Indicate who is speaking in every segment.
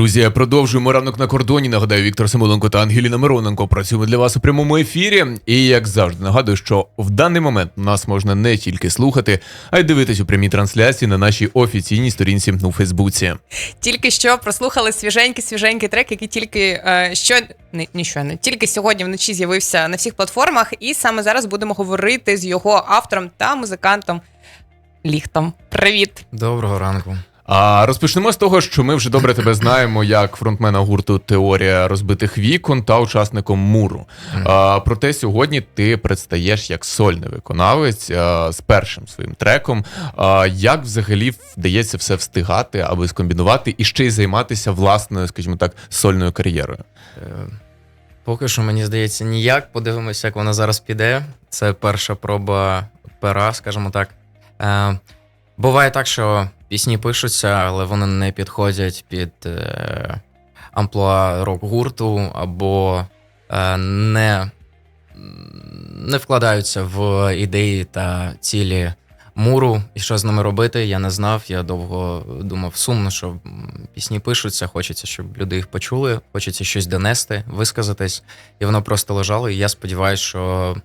Speaker 1: Друзі, продовжуємо ранок на кордоні. Нагадаю, Віктор Самоленко та Ангеліна Мироненко працюємо для вас у прямому ефірі. І як завжди, нагадую, що в даний момент нас можна не тільки слухати, а й дивитись у прямій трансляції на нашій офіційній сторінці у Фейсбуці.
Speaker 2: Тільки що прослухали свіженький свіженький трек, який тільки е, що не, не тільки сьогодні вночі з'явився на всіх платформах, і саме зараз будемо говорити з його автором та музикантом Ліхтом. Привіт!
Speaker 3: Доброго ранку.
Speaker 1: А розпочнемо з того, що ми вже добре тебе знаємо як фронтмена гурту Теорія розбитих вікон та учасником муру. А, проте сьогодні ти предстаєш як сольний виконавець а, з першим своїм треком. А, як взагалі вдається все встигати, аби скомбінувати і ще й займатися власною, скажімо так, сольною кар'єрою?
Speaker 3: Е, Поки що мені здається ніяк. Подивимося, як вона зараз піде. Це перша проба пера, скажімо так. Е, Буває так, що пісні пишуться, але вони не підходять під е, амплуа рок-гурту або е, не, не вкладаються в ідеї та цілі муру. І що з ними робити, я не знав. Я довго думав сумно, що пісні пишуться, хочеться, щоб люди їх почули, хочеться щось донести, висказатись. І воно просто лежало. І я сподіваюся, що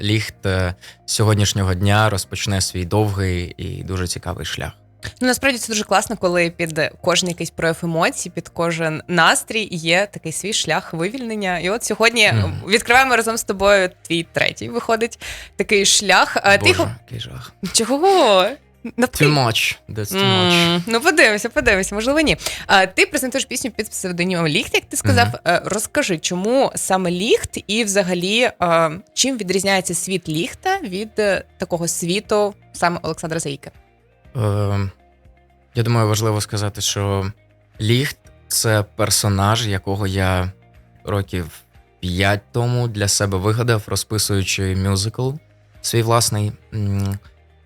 Speaker 3: ліхт е, сьогоднішнього дня розпочне свій довгий і дуже цікавий шлях.
Speaker 2: Ну насправді це дуже класно, коли під кожен якийсь прояв емоцій, під кожен настрій є такий свій шлях вивільнення. І от сьогодні
Speaker 3: Мгм.
Speaker 2: відкриваємо разом з тобою твій третій виходить такий шлях. А ти
Speaker 3: який жах.
Speaker 2: чого? Навпаки.
Speaker 3: Too much. That's too much.
Speaker 2: М, Ну, подивимося, подивимося, можливо, ні. А, ти презентуєш пісню під псевдонімом Ліхт, як ти сказав.
Speaker 3: Мгм.
Speaker 2: Е, Розкажи, чому саме ліхт, і взагалі е, чим відрізняється світ ліхта від е, такого світу саме Олександра Заїка?
Speaker 3: Е, я думаю, важливо сказати, що Ліхт це персонаж, якого я років 5 тому для себе вигадав, розписуючи мюзикл свій власний.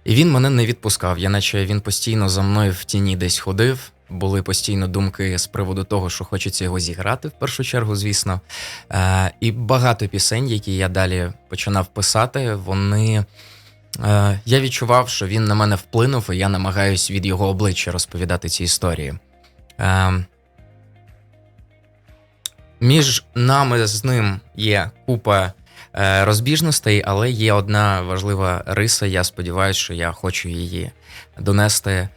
Speaker 3: І він мене не відпускав. Я наче він постійно за мною в тіні десь ходив. Були постійно думки з приводу того, що хочеться його зіграти в першу чергу, звісно. Е, і багато пісень, які я далі починав писати, вони. Е, я відчував, що він на мене вплинув, і я намагаюсь від його обличчя розповідати ці історії. Е, між нами з ним є купа е, розбіжностей, але є одна важлива риса. Я сподіваюся, що я хочу її донести.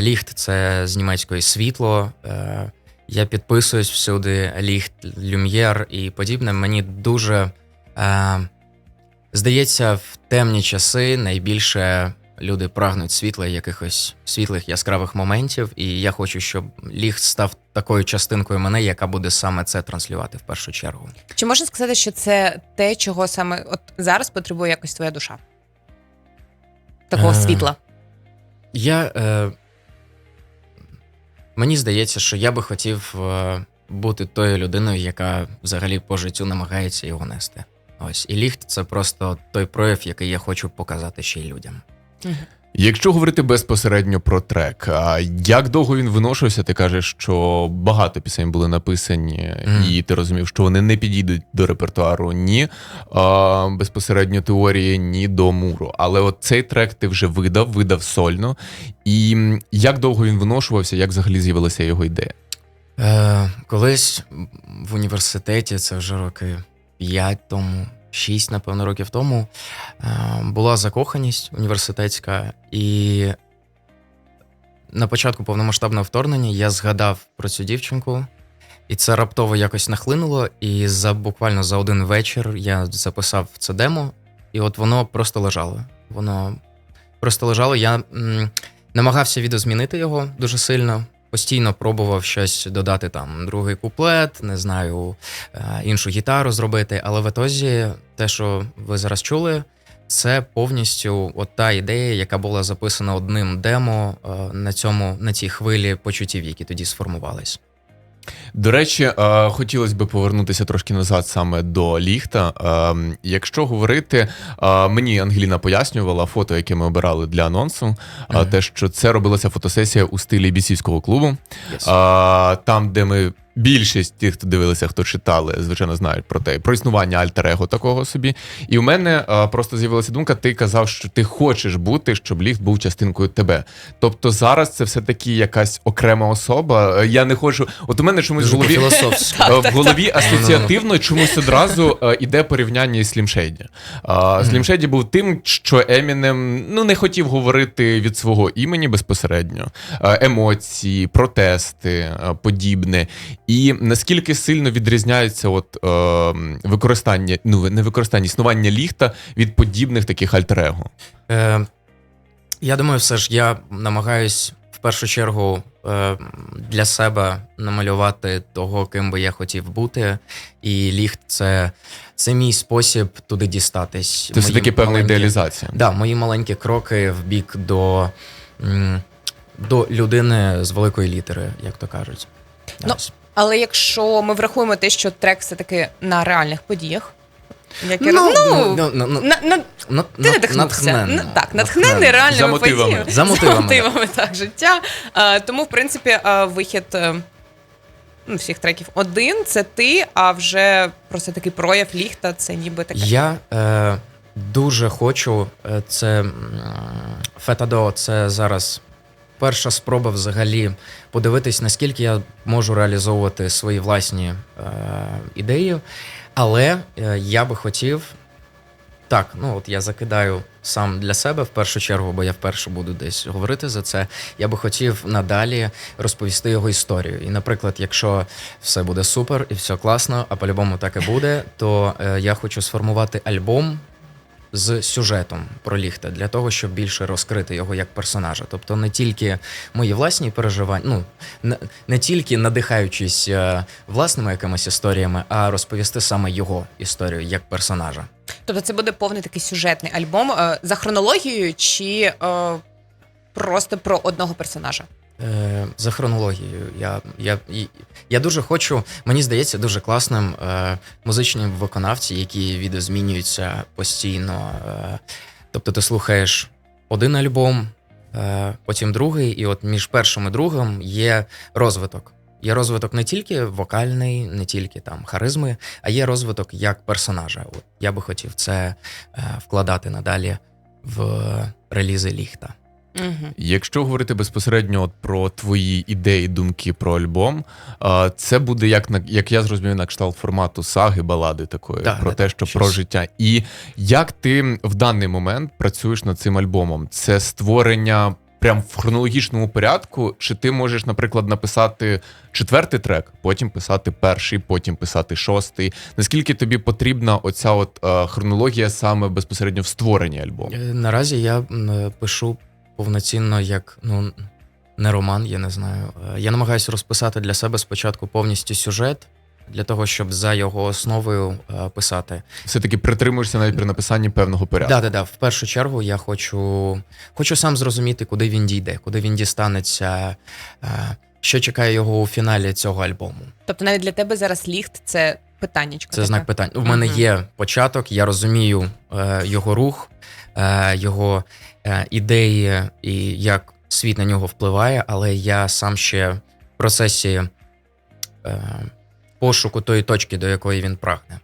Speaker 3: Ліхт це з німецької світло. Я підписуюсь всюди, ліхт, люм'єр і подібне. Мені дуже. Здається, в темні часи найбільше люди прагнуть світла, якихось світлих яскравих моментів, і я хочу, щоб ліг став такою частинкою мене, яка буде саме це транслювати в першу чергу.
Speaker 2: Чи можна сказати, що це те, чого саме от зараз потребує якось твоя душа? Такого
Speaker 3: Е,
Speaker 2: світла.
Speaker 3: Я е, мені здається, що я би хотів е, бути тою людиною, яка взагалі по життю намагається його нести. Ось і ліхт це просто той прояв, який я хочу показати ще й людям.
Speaker 1: Якщо говорити безпосередньо про трек, а як довго він виношувався? Ти кажеш, що багато пісень були написані,
Speaker 3: Мгм.
Speaker 1: і ти розумів, що вони не підійдуть до репертуару ні а, безпосередньо теорії, ні до муру. Але от цей трек ти вже видав, видав сольно. І як довго він виношувався, як взагалі з'явилася його ідея?
Speaker 3: Е, колись в університеті, це вже роки 5 тому, 6, напевно, років тому, е, була закоханість університетська, і на початку повномасштабного вторгнення я згадав про цю дівчинку, і це раптово якось нахлинуло. І за буквально за один вечір я записав це демо, і от воно просто лежало. Воно просто лежало. Я намагався відозмінити його дуже сильно. Постійно пробував щось додати там другий куплет, не знаю, е, іншу гітару зробити. Але в етозі, те, що ви зараз чули, це повністю от та ідея, яка була записана одним демо е, на цьому на цій хвилі почуттів, які тоді сформувались.
Speaker 1: До речі, е, хотілося б повернутися трошки назад саме до ліхта. Е, Якщо говорити, е, мені Ангеліна пояснювала фото, яке ми обирали для анонсу, те, що це робилася фотосесія у стилі бісівського клубу.
Speaker 3: Yes.
Speaker 1: Там, де ми більшість тих, хто дивилися, хто читали, звичайно, знають про те, про існування альтер-его такого собі. І у мене а, просто з'явилася думка: ти казав, що ти хочеш бути, щоб ліфт був частинкою тебе. Тобто зараз це все таки якась окрема особа. Е, Я не хочу. От у мене чомусь в голові. Е, В голові асоціативно чомусь одразу е, іде порівняння із Slim Shady. А, Slim Shady був тим, що Емінем ну не хотів говорити від свого імені безпосередньо. Е, Емоції, протести, е, подібне. І наскільки сильно відрізняється от е, використання, ну не використання існування ліхта від подібних таких альтер-его?
Speaker 3: Е, я думаю, все ж я намагаюсь в першу чергу е, для себе намалювати того, ким би я хотів бути. І ліхт це, це мій спосіб туди дістатись.
Speaker 1: Це все таки певна
Speaker 3: маленькі-
Speaker 1: ідеалізація.
Speaker 3: Да, мої маленькі кроки в бік до, до людини з великої літери, як то кажуть.
Speaker 2: Ну. Але якщо ми врахуємо те, що трек все таки на реальних подіях, як я
Speaker 3: Ну,
Speaker 2: ну,
Speaker 3: ну, ну, ну,
Speaker 2: на, на,
Speaker 3: на-
Speaker 2: ти надихнувся.
Speaker 3: натхненно.
Speaker 2: Так, натхнений реальними
Speaker 1: За мотивами.
Speaker 2: подіями.
Speaker 3: За мотивами,
Speaker 2: так, життя. Тому, в принципі, вихід е, ну, всіх треків один це ти, а вже просто такий прояв ліхта, це ніби таке.
Speaker 3: Я е, дуже хочу. е, Це м, Фетадо, це зараз перша спроба взагалі подивитись, наскільки я можу реалізовувати свої власні е, ідеї. Але е, я би хотів. Так, ну от я закидаю сам для себе в першу чергу, бо я вперше буду десь говорити за це. Я би хотів надалі розповісти його історію. І, наприклад, якщо все буде супер і все класно, а по-любому так і буде, то е, я хочу сформувати альбом з сюжетом про ліхта для того, щоб більше розкрити його як персонажа. Тобто не тільки мої власні переживання, ну не, не тільки надихаючись е, власними якимись історіями, а розповісти саме його історію як персонажа.
Speaker 2: Тобто це буде повний такий сюжетний альбом е, за хронологією чи е, просто про одного персонажа?
Speaker 3: Е, за хронологією. Я, я, я дуже хочу, мені здається, дуже класним е, музичні виконавці, які відозмінюються постійно. Е, тобто ти слухаєш один альбом, е, потім другий, і от між першим і другим є розвиток. Є розвиток не тільки вокальний, не тільки там харизми, а є розвиток як персонажа. От я би хотів це е, вкладати надалі в релізи ліхта.
Speaker 2: Угу.
Speaker 1: Якщо говорити безпосередньо от про твої ідеї, думки про альбом, це буде як на як я зрозумів на кшталт формату саги, балади такої
Speaker 3: Да,
Speaker 1: про те, що
Speaker 3: щось.
Speaker 1: про життя. І як ти в даний момент працюєш над цим альбомом? Це створення прям в хронологічному порядку, чи ти можеш, наприклад, написати четвертий трек, потім писати перший, потім писати шостий. Наскільки тобі потрібна оця от е, хронологія саме безпосередньо в створенні альбому?
Speaker 3: Е, Наразі я е, пишу повноцінно як ну не роман, я не знаю. Е, Я намагаюся розписати для себе спочатку повністю сюжет. Для того, щоб за його основою е, писати.
Speaker 1: Все-таки притримуєшся навіть при написанні певного порядку.
Speaker 3: Да, да, да. В першу чергу я хочу, хочу сам зрозуміти, куди він дійде, куди він дістанеться, е, що чекає його у фіналі цього альбому.
Speaker 2: Тобто навіть для тебе зараз ліхт це питаннячко.
Speaker 3: Це
Speaker 2: таке.
Speaker 3: знак питань. У мене є початок, я розумію е, його рух, е, його ідеї і як світ на нього впливає, але я сам ще в процесі е, пошуку тої точки, до якої він прагне.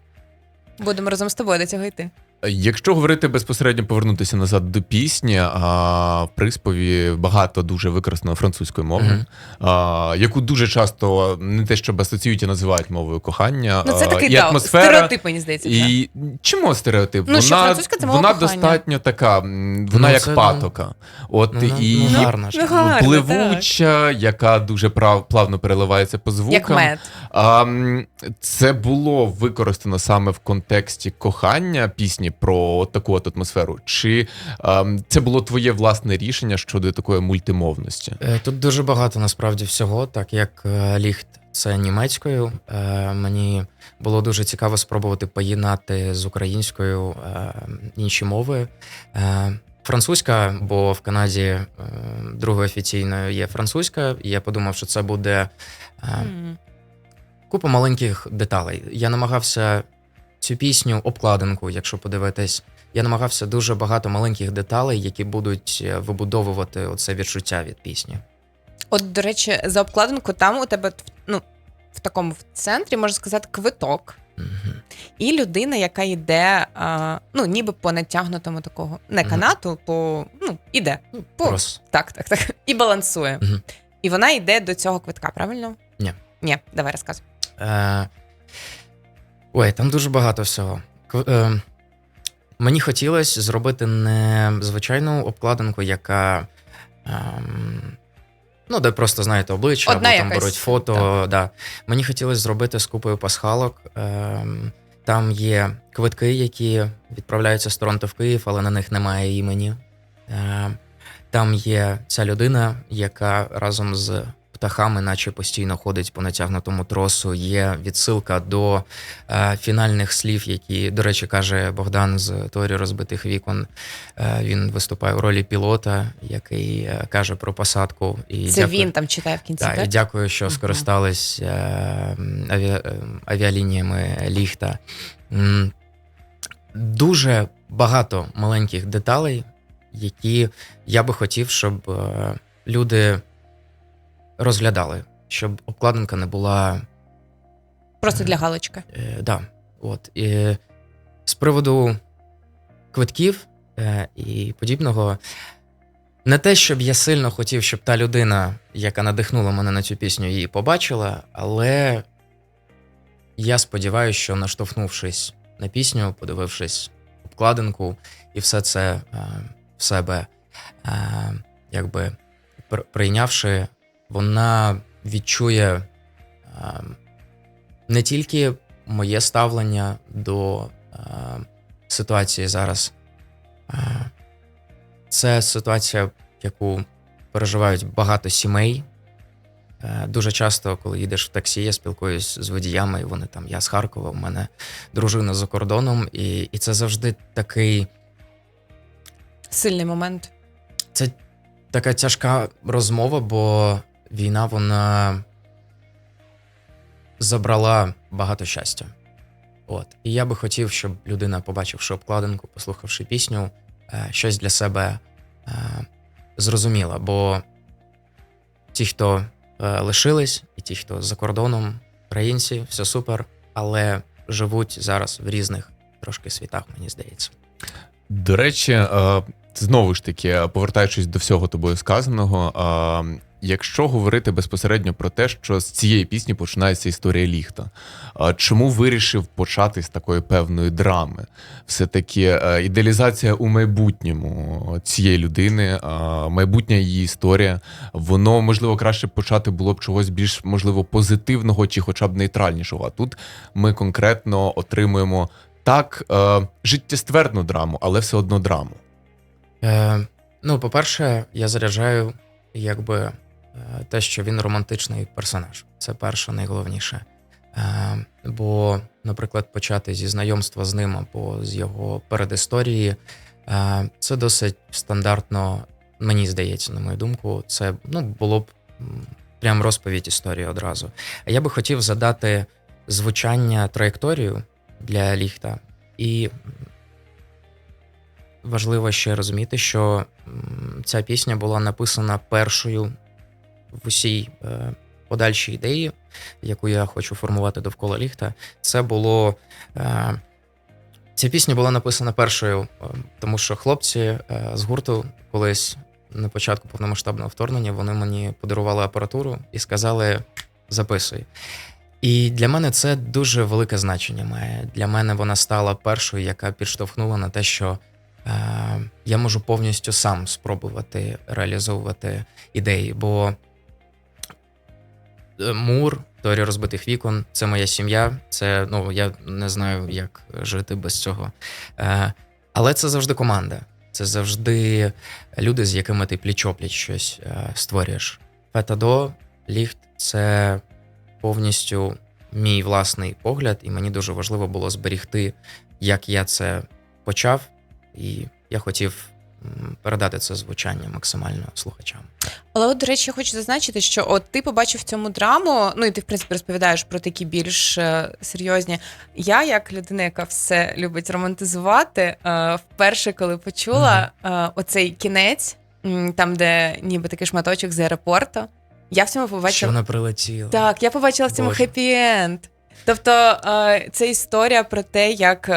Speaker 2: Будемо разом з тобою до цього йти.
Speaker 1: Якщо говорити безпосередньо повернутися назад до пісні, а, в приспіві багато дуже використано французькою мовою,
Speaker 3: Мгм.
Speaker 1: а, яку дуже часто не те, щоб асоціюють, а називають мовою кохання.
Speaker 2: Ну це такий
Speaker 1: і
Speaker 2: да,
Speaker 1: атмосфера.
Speaker 2: стереотип, мені здається.
Speaker 1: І чому стереотип?
Speaker 2: Ну, що
Speaker 1: вона
Speaker 2: французька це мова
Speaker 1: вона
Speaker 2: кохання.
Speaker 1: достатньо така, вона
Speaker 3: Ну,
Speaker 1: як
Speaker 3: це,
Speaker 1: патока. От
Speaker 3: Ну,
Speaker 1: і
Speaker 3: ну, гарно ж.
Speaker 2: Ну,
Speaker 1: пливуча, яка дуже прав, плавно переливається по звукам.
Speaker 2: Як мед.
Speaker 1: А, це було використано саме в контексті кохання пісні про таку от атмосферу? Чи а, м, це було твоє власне рішення щодо такої мультимовності?
Speaker 3: Е, Тут дуже багато насправді всього, так як е, ліхт це німецькою. е, Мені було дуже цікаво спробувати поєднати з українською е, інші мови. Е, Французька, бо в Канаді е, другою офіційною є французька, і я подумав, що це буде е, купа маленьких деталей. Я намагався цю пісню, обкладинку, якщо подивитись, я намагався дуже багато маленьких деталей, які будуть е, вибудовувати оце відчуття від пісні.
Speaker 2: От, до речі, за обкладинку там у тебе ну, в такому в центрі, можна сказати, квиток.
Speaker 3: Мгм.
Speaker 2: І людина, яка йде, а, ну, ніби по натягнутому такого, не канату, по ну, іде.
Speaker 3: Ну,
Speaker 2: По,
Speaker 3: Просто.
Speaker 2: Так, так, так. І балансує.
Speaker 3: Мгм.
Speaker 2: І вона йде до цього квитка, правильно?
Speaker 3: Ні.
Speaker 2: Ні, давай розказуй.
Speaker 3: Е, ой, там дуже багато всього. Е, мені хотілося зробити не звичайну обкладинку, яка. ем, ну, де просто, знаєте, обличчя,
Speaker 2: Одна
Speaker 3: або там
Speaker 2: якась,
Speaker 3: беруть фото. Да. Мені хотілося зробити з купою пасхалок. Ем, там є квитки, які відправляються з Торонто в Київ, але на них немає імені. Е, там є ця людина, яка разом з птахами, наче постійно ходить по натягнутому тросу. Є відсилка до е, фінальних слів, які, до речі, каже Богдан з теорії розбитих вікон. Е, він виступає у ролі пілота, який е, каже про посадку. І
Speaker 2: Це
Speaker 3: дякую-
Speaker 2: він там читає в кінці,
Speaker 3: так,
Speaker 2: так?
Speaker 3: і дякую, що
Speaker 2: Мгм.
Speaker 3: скористались е, м, авіа, е, авіалініями ліхта. Дуже багато маленьких деталей, які я би хотів, щоб е, люди розглядали, щоб обкладинка не була
Speaker 2: Просто для галочки.
Speaker 3: Е, да, от. І з приводу квитків е, і подібного, не те, щоб я сильно хотів, щоб та людина, яка надихнула мене на цю пісню, її побачила, але я сподіваюся, що наштовхнувшись на пісню, подивившись обкладинку і все це е, в себе, е, якби прийнявши, вона відчує. е, не тільки моє ставлення до е, ситуації зараз. Е, це ситуація, яку переживають багато сімей. Е, дуже часто, коли їдеш в таксі, я спілкуюсь з водіями, і вони там, я з Харкова, у мене дружина за кордоном, і, і це завжди такий
Speaker 2: Сильний момент.
Speaker 3: це така тяжка розмова, бо війна вона забрала багато щастя. От. І я би хотів, щоб людина, побачивши обкладинку, послухавши пісню, е, щось для себе е, зрозуміла. Бо ті, хто е, лишились, і ті, хто за кордоном, українці, все супер, але живуть зараз в різних трошки світах, мені здається.
Speaker 1: До речі, знову ж таки, повертаючись до всього тобою сказаного, якщо говорити безпосередньо про те, що з цієї пісні починається історія ліхта, чому вирішив почати з такої певної драми? Все-таки е, ідеалізація у майбутньому цієї людини, майбутня її історія, воно можливо краще почати було б чогось більш можливо позитивного чи хоча б нейтральнішого. А тут ми конкретно отримуємо так, е, життєствердну драму, але все одно драму.
Speaker 3: Е, ну, по-перше, я заряджаю якби те, що він романтичний персонаж. Це перше, найголовніше. Е, бо, наприклад, почати зі знайомства з ним або з його передісторії, е, це досить стандартно, мені здається, на мою думку, це ну, було б прям розповідь історії одразу. А я би хотів задати звучання траєкторію для ліхта. І важливо ще розуміти, що ця пісня була написана першою в усій е, подальшій ідеї, яку я хочу формувати довкола ліхта. Це було. Е, ця пісня була написана першою, е, тому що хлопці з гурту колись на початку повномасштабного вторгнення вони мені подарували апаратуру і сказали: записуй. І для мене це дуже велике значення має. Для мене вона стала першою, яка підштовхнула на те, що я можу повністю сам спробувати реалізовувати ідеї. Бо Мур, теорія розбитих вікон, це моя сім'я. Це ну я не знаю, як жити без цього. Е, але це завжди команда. Це завжди люди, з якими ти пліч-опліч щось е, створюєш. Фетадо, ліфт це повністю мій власний погляд, і мені дуже важливо було зберігти, як я це почав, і я хотів передати це звучання максимально слухачам.
Speaker 2: Але от, до речі, я хочу зазначити, що от ти побачив в цьому драму, ну і ти, в принципі, розповідаєш про такі більш е, серйозні. Я, як людина, яка все любить романтизувати, е, вперше, коли почула е, оцей кінець, там, де ніби такий шматочок з аеропорту. Я в цьому
Speaker 3: Що
Speaker 2: побачила.
Speaker 3: вона прилетіла.
Speaker 2: Так, я побачила в цьому хеппі-енд. Тобто, це історія про те, як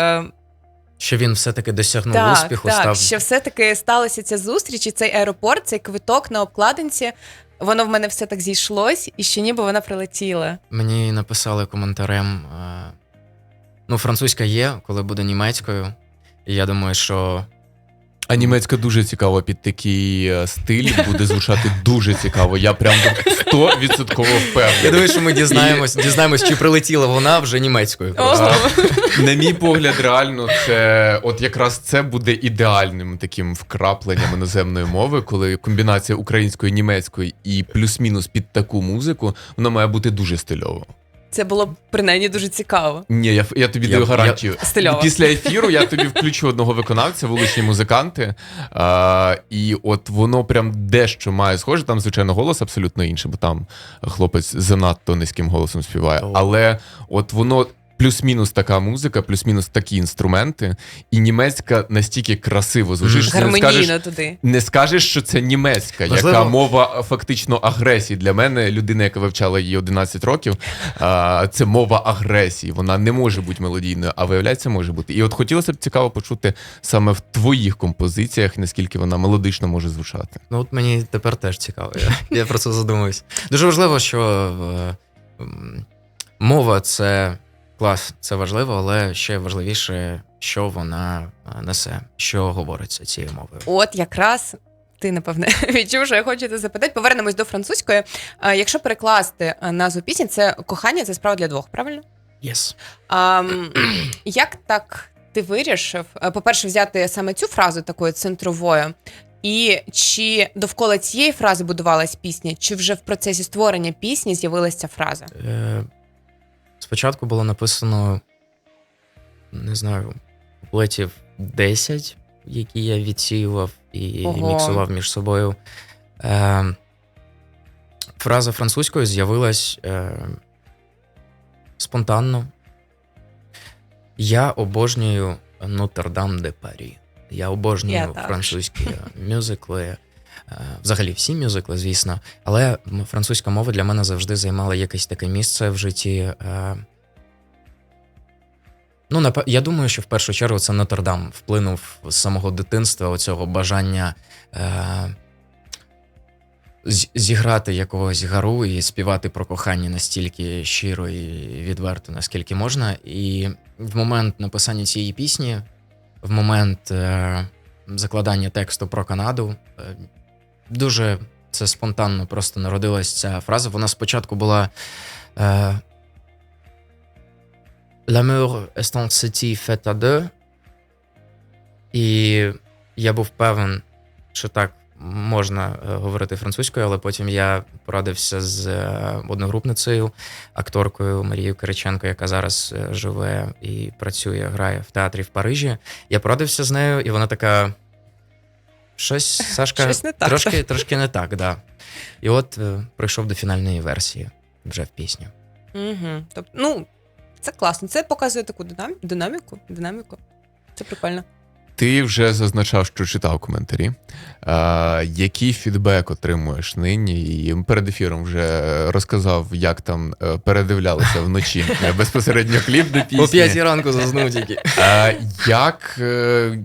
Speaker 3: Що він все-таки досягнув
Speaker 2: так,
Speaker 3: успіху,
Speaker 2: так,
Speaker 3: став.
Speaker 2: що все-таки сталася ця зустріч, і цей аеропорт, цей квиток на обкладинці. Воно в мене все так зійшлось, і ще ніби вона прилетіла.
Speaker 3: Мені написали коментарем. е, Ну, французька є, коли буде німецькою. І я думаю, що
Speaker 1: А німецька дуже цікаво під такий е, стиль буде звучати дуже цікаво. Я прям 100%
Speaker 3: я думаю, що ми дізнаємось, дізнаємось, чи прилетіла вона вже німецькою.
Speaker 1: На мій погляд, реально, це от якраз це буде ідеальним таким вкрапленням іноземної мови, коли комбінація української німецької і плюс-мінус під таку музику, вона має бути дуже стильово.
Speaker 2: Це було б принаймні дуже цікаво.
Speaker 1: Ні, я, я тобі
Speaker 3: Я-
Speaker 1: даю
Speaker 3: я-
Speaker 1: гарантію.
Speaker 2: Стильово.
Speaker 1: Після ефіру я тобі включу одного виконавця, вуличні музиканти. А, і от воно прям дещо має схоже. Там, звичайно, голос абсолютно інший, бо там хлопець занадто низьким голосом співає. Але от воно. Плюс-мінус така музика, плюс-мінус такі інструменти, і німецька настільки красиво звучить, що ти не скажеш,
Speaker 2: туди.
Speaker 1: не скажеш, що це німецька,
Speaker 3: Можливо-
Speaker 1: яка мова фактично агресії для мене, людина, яка вивчала її 11 років. А, це мова агресії. Вона не може бути мелодійною, а виявляється, може бути. І от хотілося б цікаво почути саме в твоїх композиціях, наскільки вона мелодично може звучати.
Speaker 3: Ну, от мені тепер теж цікаво. Я, я про це задумуюсь. Дуже важливо, що е, мова це клас, це важливо, але ще важливіше, що вона е, несе, що говориться цією мовою.
Speaker 2: От якраз ти, напевне, відчув, що я хочу це запитати. Повернемось до французької. Якщо перекласти е, назву пісні, це кохання, це справа для двох, правильно?
Speaker 3: Yes.
Speaker 2: А, як так ти вирішив, е, по-перше, взяти саме цю фразу такою центровою? І чи довкола цієї фрази будувалась пісня, чи вже в процесі створення пісні з'явилася ця фраза?
Speaker 3: Спочатку було написано, не знаю, куплетів 10, які я відсіював і
Speaker 2: Ого.
Speaker 3: міксував між собою. Е, фраза французькою з'явилась е, спонтанно. Я обожнюю Нотр-Дам де Парі. Я обожнюю
Speaker 2: також.
Speaker 3: французькі мюзикли. е, Взагалі всі мюзикли, звісно. Але французька мова для мене завжди займала якесь таке місце в житті. е. Ну, я думаю, що в першу чергу це Нотр-Дам вплинув з самого дитинства оцього бажання е, зіграти якогось гару і співати про кохання настільки щиро і відверто, наскільки можна. І в момент написання цієї пісні, в момент закладання тексту про Канаду, дуже це спонтанно просто народилась ця фраза. Вона спочатку була. Е, L'amour est un city fait à deux. І я був певен, що так можна е, говорити французькою, але потім я порадився з е, одногрупницею, акторкою Марією Кириченко, яка зараз е, живе і працює, грає в театрі в Парижі. Я порадився з нею, і вона така. Щось, Сашка,
Speaker 2: Щось не так,
Speaker 3: трошки, трошки не так, да. І от е, прийшов до фінальної версії вже в пісню.
Speaker 2: Угу. Тобто, ну, це класно. Це показує таку динам- динаміку. Динаміку. Це прикольно.
Speaker 1: Ти вже зазначав, що читав коментарі. А, який фідбек отримуєш нині? І перед ефіром вже розказав, як там е, передивлялися вночі безпосередньо кліп до пісні.
Speaker 3: О п'ятій ранку заснув тільки.
Speaker 1: А, як е,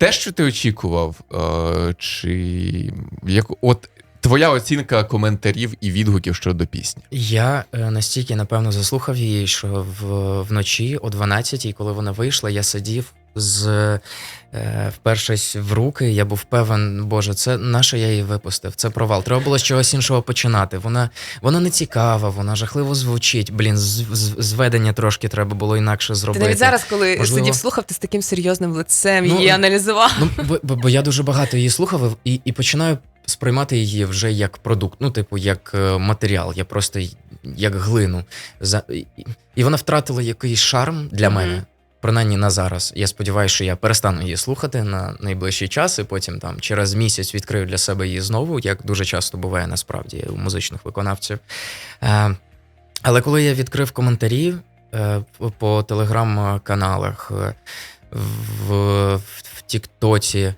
Speaker 1: те, що ти очікував, е, чи як от твоя оцінка коментарів і відгуків щодо пісні?
Speaker 3: Я е, настільки, напевно, заслухав її, що в, вночі о 12-й, коли вона вийшла, я сидів з е, впершись в руки. Я був певен, боже, це наше я її випустив. Це провал. Треба було з чогось іншого починати. Вона, вона не цікава, вона жахливо звучить. Блін, з, з, зведення трошки треба було інакше
Speaker 2: Ти
Speaker 3: зробити.
Speaker 2: навіть зараз, коли
Speaker 3: Можливо.
Speaker 2: сидів слухав, ти з таким серйозним лицем
Speaker 3: Ну,
Speaker 2: її аналізував.
Speaker 3: Ну, бо, бо, бо я дуже багато її слухав і, і починаю сприймати її вже як продукт, ну, типу, як е, матеріал. Я просто як глину. І, вона втратила якийсь шарм для мене. Принаймні на зараз. Я сподіваюся, що я перестану її слухати на найближчий час, і потім там через місяць відкрию для себе її знову, як дуже часто буває насправді у музичних виконавців. Е, але коли я відкрив коментарі е, по телеграм-каналах, е, в, в, Тіктоці,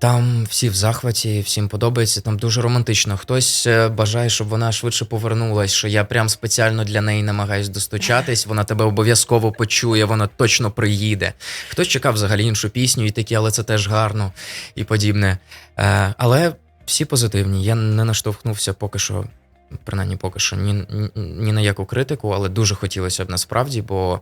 Speaker 3: Там всі в захваті, всім подобається, там дуже романтично. Хтось е, бажає, щоб вона швидше повернулась, що я прям спеціально для неї намагаюсь достучатись, вона тебе обов'язково почує, вона точно приїде. Хтось чекав взагалі іншу пісню і такі, але це теж гарно і подібне. Е, але всі позитивні. Я не наштовхнувся поки що, принаймні поки що, ні, ні, на яку критику, але дуже хотілося б насправді, бо.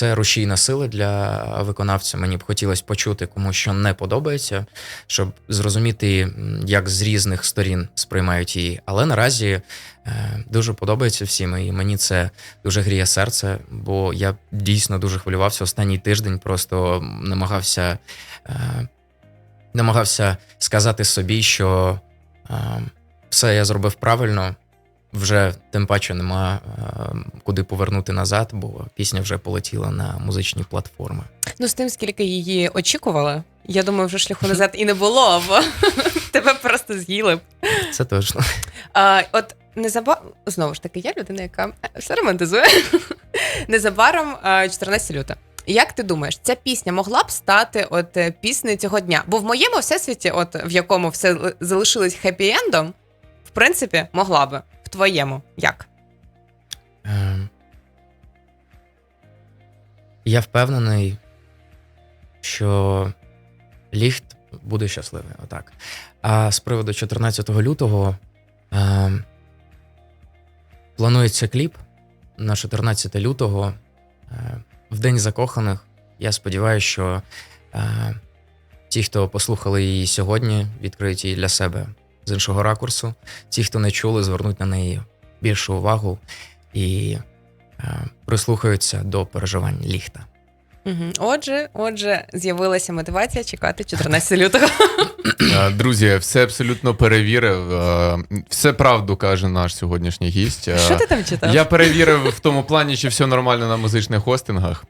Speaker 3: Це рушійна сила для виконавця. Мені б хотілося почути, кому що не подобається, щоб зрозуміти, як з різних сторін сприймають її. Але наразі е, дуже подобається всім, і мені це дуже гріє серце, бо я дійсно дуже хвилювався останній тиждень, просто намагався, е, намагався сказати собі, що е, все я зробив правильно. Вже тим паче нема е, куди повернути назад, бо пісня вже полетіла на музичні платформи.
Speaker 2: Ну, з тим, скільки її очікували, я думаю, вже шляху назад і не було, бо тебе просто з'їли б.
Speaker 3: Це точно.
Speaker 2: А, от незабаром, знову ж таки, я людина, яка е, все романтизує. Незабаром 14 люта. Як ти думаєш, ця пісня могла б стати от е, піснею цього дня? Бо в моєму всесвіті, от в якому все залишилось хеппі-ендом, в принципі, могла би. Твоєму як?
Speaker 3: Е, Я впевнений, що ліхт буде щасливий. Отак. А з приводу 14 лютого е, планується кліп на 14 лютого е, в День закоханих. Я сподіваюся, що е, ті, хто послухали її сьогодні, відкриють її для себе з іншого ракурсу. Ті, хто не чули, звернуть на неї більшу увагу і е, прислухаються до переживань ліхта.
Speaker 2: Угу. Отже, отже, з'явилася мотивація чекати 14 лютого.
Speaker 1: Е, Друзі, все абсолютно перевірив. Е, Все правду каже наш сьогоднішній гість.
Speaker 2: Що ти там читав?
Speaker 1: Я перевірив в тому плані, чи все нормально на музичних хостингах.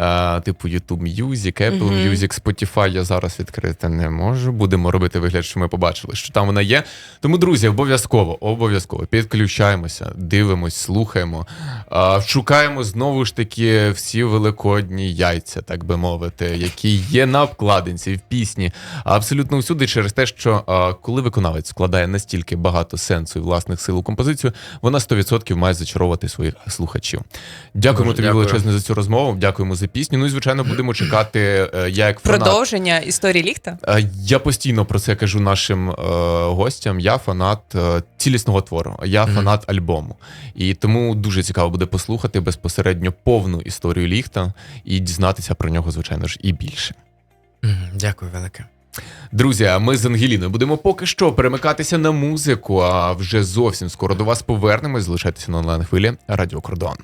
Speaker 1: Е, Типу YouTube Music, Apple
Speaker 2: Мгм.
Speaker 1: Music, Spotify я зараз відкрити не можу. Будемо робити вигляд, що ми побачили, що там вона є. Тому, друзі, обов'язково, обов'язково підключаємося, дивимось, слухаємо, е, шукаємо знову ж таки всі великодні яйця, так би мовити, які є на обкладинці, в пісні, абсолютно всюди через те, що е, коли виконавець складає настільки багато сенсу і власних сил у композицію, вона 100% має зачаровувати своїх слухачів. Дякуємо
Speaker 3: Дуже
Speaker 1: тобі
Speaker 3: дякую.
Speaker 1: величезно за цю розмову. Дякуємо за пісню. Ну і звичайно, будемо чекати. е, Я як фанат.
Speaker 2: Продовження історії ліхта?
Speaker 1: Е, Я постійно про це кажу нашим е, гостям. Я фанат е, цілісного твору, я фанат альбому. І тому дуже цікаво буде послухати безпосередньо повну історію ліхта і дізнатися про нього, звичайно ж, і більше.
Speaker 3: Мгм, Дякую велике.
Speaker 1: Друзі, а ми з Ангеліною будемо поки що перемикатися на музику. А вже зовсім скоро до вас повернемось. Залишайтеся на онлайн хвилі Радіо Кордон.